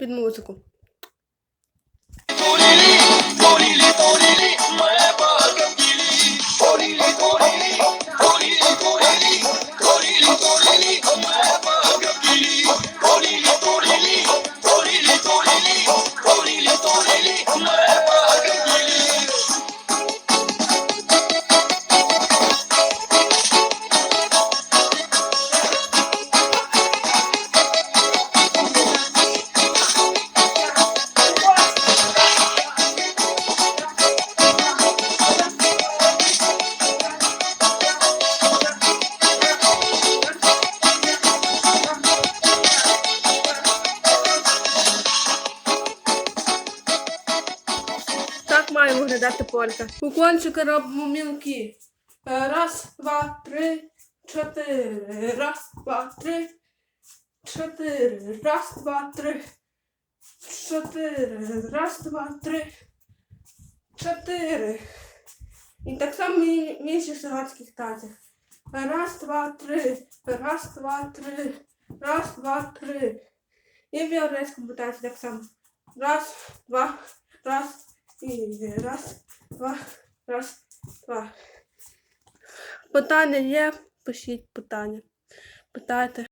під музику. Має виглядати полька. Уклончики робимо мілкі. Е, Раз, два, три, чотири. Раз, два, три, чотири. Раз, два, три. Чотири. Раз, два, три. Чотири. І так само в інших сагатських танцях. Раз, два, три. Раз, два, три. Раз, два, три. І в єврейському танці так само. Раз, два, раз, і раз, два, раз, два. Питання є, пишіть питання. Питайте.